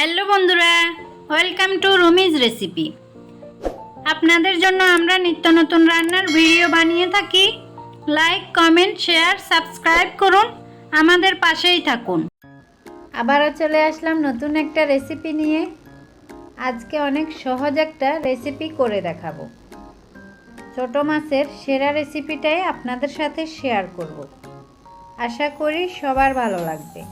Hello বন্ধুরা welcome to Rumi's recipe আপনাদের জন্য আমরা নিত্য নতুন রান্নার ভিডিও বানিয়ে থাকি। লাইক কমেন্ট শেয়ার সাবস্ক্রাইব করুন। আমাদের পাশেই থাকুন। আবারও চলে আসলাম নতুন একটা রেসিপি নিয়ে। আজকে অনেক সহজ একটা রেসিপি করে দেখাবো। ছোট মাছের সেরা রেসিপিটাই আপনাদের সাথে শেয়ার করব। আশা করি সবার ভালো লাগবে।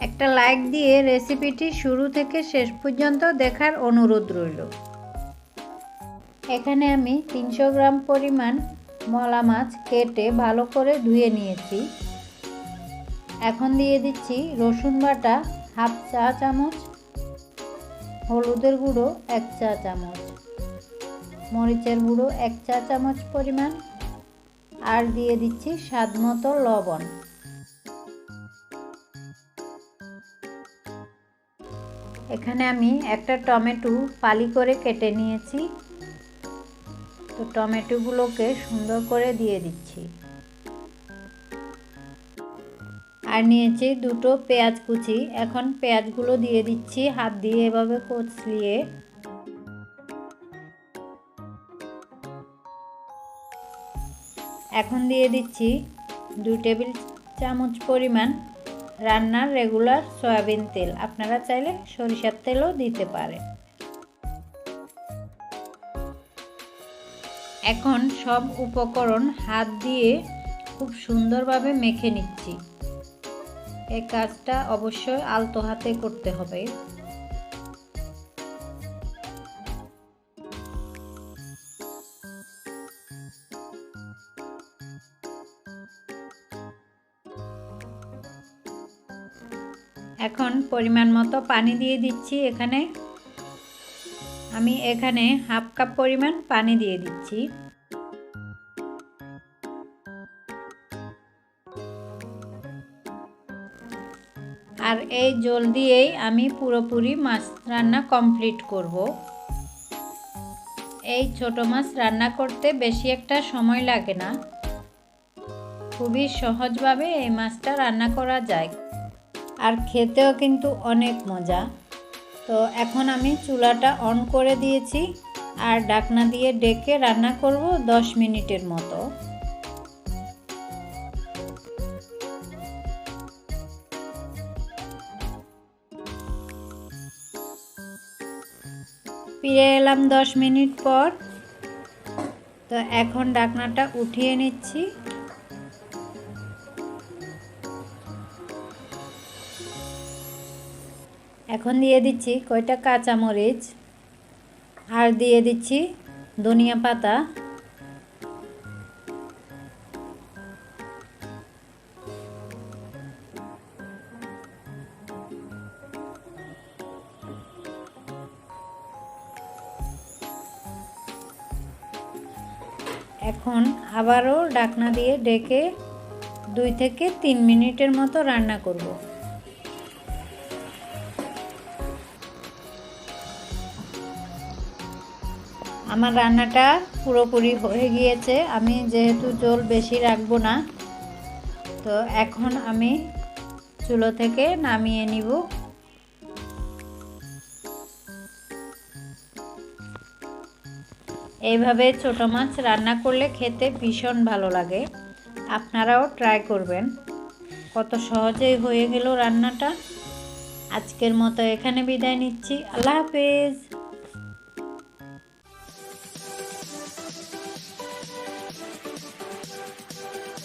একটা লাইক দিয়ে রেসিপিটি শুরু থেকে শেষ পর্যন্ত দেখার অনুরোধ রইল। এখানে আমি তিনশো গ্রাম পরিমাণ মলা মাছ কেটে ভালো করে ধুয়ে নিয়েছি। এখন দিয়ে দিচ্ছি রসুন বাটা হাফ চা চামচ, হলুদের গুঁড়ো এক চা চামচ, মরিচের গুঁড়ো এক চা চামচ পরিমাণ, আর দিয়ে দিচ্ছি স্বাদ মতো লবণ। এখানে আমি একটা টমেটো পালি করে কেটে নিয়েছি। তো টমেটোগুলোকে সুন্দর করে দিয়ে দিচ্ছি। আর নিয়েছি দুটো পেঁয়াজ কুচি। এখন পেঁয়াজগুলো দিয়ে দিচ্ছি, হাত দিয়ে এভাবে কচলিয়ে। এখন দিয়ে দিচ্ছি দু টেবিল চামচ পরিমাণ রান্নার রেগুলার সয়াবিন তেল। আপনারা চাইলে সরিষার তেলও দিতে পারেন। এখন সব উপকরণ হাত দিয়ে খুব সুন্দরভাবে মেখে নিচ্ছি। এই কাজটা অবশ্যই আলতো হাতে করতে হবে। এখন পরিমাণ মতো পানি দিয়ে দিচ্ছি এখানে। আমি এখানে হাফ কাপ পরিমাণ পানি দিয়ে দিচ্ছি। আর এই জল দিয়েই আমি পুরোপুরি মাছ রান্না কমপ্লিট করব। এই ছোট মাছ রান্না করতে বেশি একটা সময় লাগে না। খুবই সহজভাবে এই মাছটা রান্না করা যায়। আর খেতেও কিন্তু অনেক মজা। তো এখন আমি চুলাটা অন করে দিয়েছি আর ডাকনা দিয়ে ডেকে রান্না করব দশ মিনিটের মতো। ফিরে এলাম দশ মিনিট পর। তো এখন ডাকনাটা উঠিয়ে নিচ্ছি। এখন দিয়ে দিচ্ছি কয়টা কাঁচামরিচ, আর দিয়ে দিচ্ছি ধনিয়া পাতা। এখন আবারও ডাকনা দিয়ে ডেকে দুই থেকে তিন মিনিটের মতো রান্না করব। আমার রান্নাটা পুরোপুরি হয়ে গিয়েছে। আমি যেহেতু জল বেশি রাখব না, তো এখন আমি চুলো থেকে নামিয়ে নিব। এইভাবে ছোট মাছ রান্না করলে খেতে ভীষণ ভালো লাগে। আপনারাও ট্রাই করবেন। কত সহজেই হয়ে গেল রান্নাটা। আজকের মতো এখানে বিদায় নিচ্ছি। আল্লাহ হাফেজ।